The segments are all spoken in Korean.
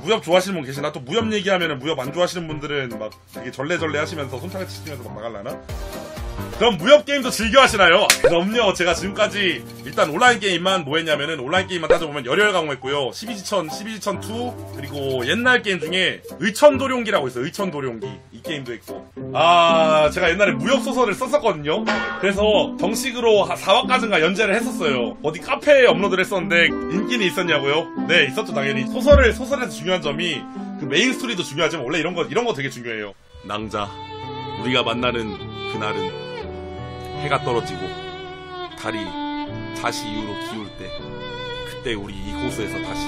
무협 좋아하시는 분 계시나? 또 무협 얘기하면은 무협 안 좋아하시는 분들은 막 되게 절레절레 하시면서 손타락 치시면서 막 나갈라나? 그럼 무협 게임도 즐겨 하시나요? 그럼요. 제가 지금까지 일단 온라인 게임만 뭐 했냐면은 온라인 게임만 따져보면 열혈 강화했고요. 12지천, 12지천 2 그리고 옛날 게임 중에 의천도룡기라고 있어요. 의천도룡기 이 게임도 있고. 아 제가 옛날에 무협 소설을 썼었거든요. 그래서 정식으로 4화까지인가 연재를 했었어요. 어디 카페에 업로드를 했었는데 인기는 있었냐고요? 네 있었죠 당연히. 소설을 소설에서 중요한 점이 그 메인 스토리도 중요하지만 원래 이런 거 이런 거 되게 중요해요. 낭자 우리가 만나는 그날은 해가 떨어지고 달이 자시 이후로 기울 때 그때 우리 이 호수에서 다시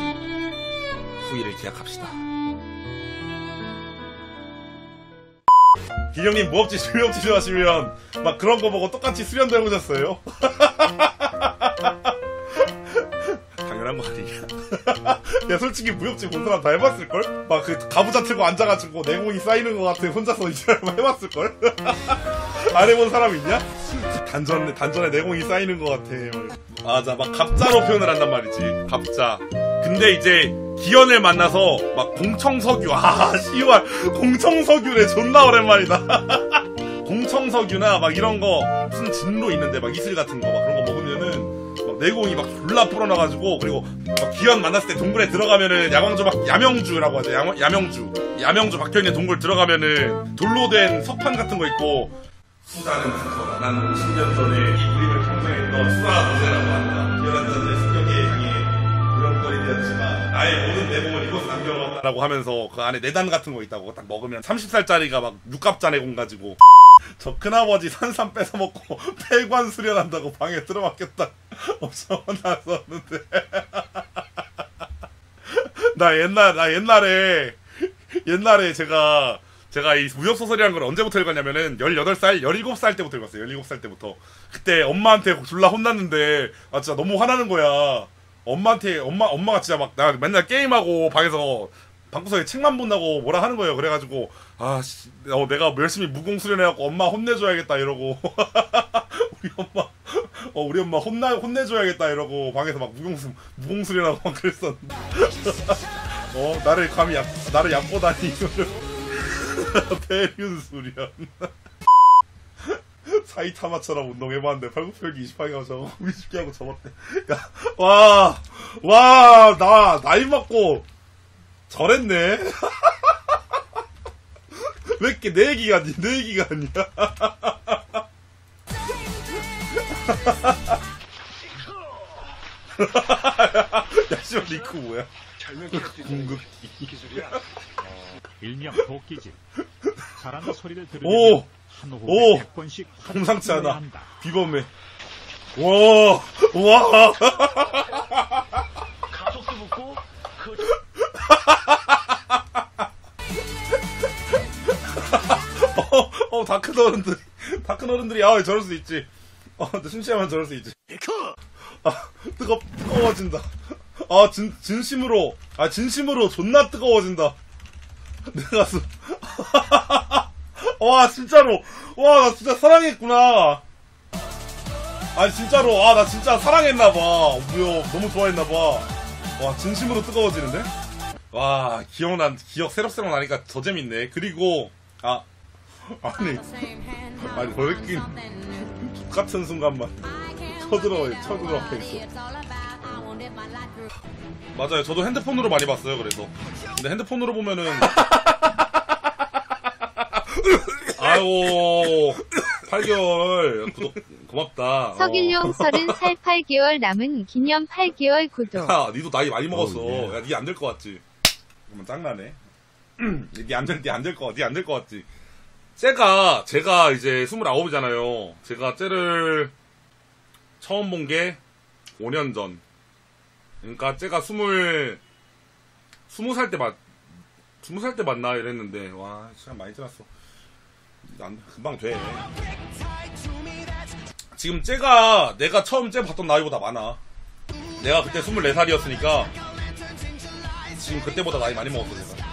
후일을 계약합시다. 기경님 무업지 수렵지 좋아하시면 막 그런 거 보고 똑같이 수련도 해보셨어요? 당연한 거 아니야? 야 솔직히 무협지 본 사람 다 해봤을걸? 막 그 가부좌 틀고 앉아가지고 내공이 쌓이는 것 같아 혼자서 이제 해봤을걸? 안 해본 사람 있냐? 단전, 단전에 내공이 쌓이는 것 같아. 맞아, 막 갑자로 표현을 한단 말이지. 갑자. 근데 이제 기현을 만나서 막 공청석유, 아, 씨발. 공청석유래 존나 오랜만이다. 공청석유나 막 이런 거 무슨 진로 있는데 막 이슬 같은 거 막 그런 거 먹으면은 막 내공이 막 졸라 풀어나가지고 그리고 막 기현 만났을 때 동굴에 들어가면은 야광주 막 야명주라고 하죠 야, 야명주 야명주 박혀있는 동굴 들어가면은 돌로 된 석판 같은 거 있고 수다는 수서다. 난 50년 전에 이 그림을 평정했던 수라 노제라고 한다. 기현한자의 승격에 강해 무력거리 되었지만 나의 모든 내공을 이곳에 남겨놓았다라고 하면서 그 안에 내단 같은 거 있다고 딱 먹으면 30살짜리가 막 육갑자 내공 가지고 저 큰아버지 산삼 뺏어먹고 폐관 수련한다고 방에 들어왔겠다. 엄청 혼났었는데. 나 옛날, 나 옛날에, 옛날에 제가, 제가 이 무협소설이라는 걸 언제부터 읽었냐면은 18살, 17살 때부터 읽었어요. 17살 때부터. 그때 엄마한테 졸라 혼났는데, 아, 진짜 너무 화나는 거야. 엄마한테, 엄마, 엄마가 진짜 막, 나 맨날 게임하고 방에서 방구석에 책만 본다고 뭐라 하는 거예요. 그래 가지고, 아, 씨, 어, 내가 열심히 무공 수련해 갖고 엄마 혼내 줘야겠다 이러고. 우리 엄마, 어, 우리 엄마 혼나, 혼내 줘야겠다 이러고 방에서 막 무공수, 무공수련하고 막 그랬었는데. 어, 나를 감히 약, 나를 얕보다니, 이거를. 대륜수련. 사이타마처럼 운동해봤는데 팔굽혀펴기 28개하고 저거 20개 하고 접었대. 야, 와, 와, 나 나이 먹고 저랬네. 왜 이렇게 내 얘기가 아니, 내 얘기가 아니야. 야, 씨발, 리크 뭐야? 궁극기. 기술이야. 일명 도끼질. 잘한다 소리를 들으면 오! 한 오! 호흡에 100번씩 범상치 않아. 한다. 비범해. 와, 와. 가속도 붙고 그 어, 어, 다 큰 어른들이, 다큰 어른들이, 아, 저럴 수 있지. 어, 근데 심심하면 저럴 수 있지. 아, 뜨거, 뜨거워진다. 아, 진, 진심으로, 아, 진심으로 존나 뜨거워진다. 내 가슴. 와, 진짜로. 와, 나 진짜 사랑했구나. 아니, 진짜로. 아, 나 진짜 사랑했나봐. 뭐야, 너무 좋아했나봐. 와, 진심으로 뜨거워지는데? 와, 기억난, 기억 새록새록 나니까 더 재밌네. 그리고, 아, 아니, 아니, 왜 이렇게 똑같은 순간만 쳐들어, 쳐들어 있어. 맞아요. 저도 핸드폰으로 많이 봤어요. 그래서. 근데 핸드폰으로 보면은 아이고 8개월 구독 고맙다. 어. 서길용 30살 8개월 남은 기념 8개월 구독. 야, 니도 나이 많이 먹었어. 예. 야, 니 안 될 것 같지? 그러면 짱나네. 니안 될, 니안 될 것, 같- 니안 될 것 같지? 쟤가, 제가 이제 29이잖아요. 제가 쟤를 처음 본 게 5년 전. 그러니까 쟤가 20, 20살 때 맞, 20살 때 만나 이랬는데, 와, 시간 많이 지났어. 안, 금방 돼. 지금 쟤가, 내가 처음 쟤 봤던 나이보다 많아. 내가 그때 24살이었으니까 지금 그때보다 나이 많이 먹었어 제가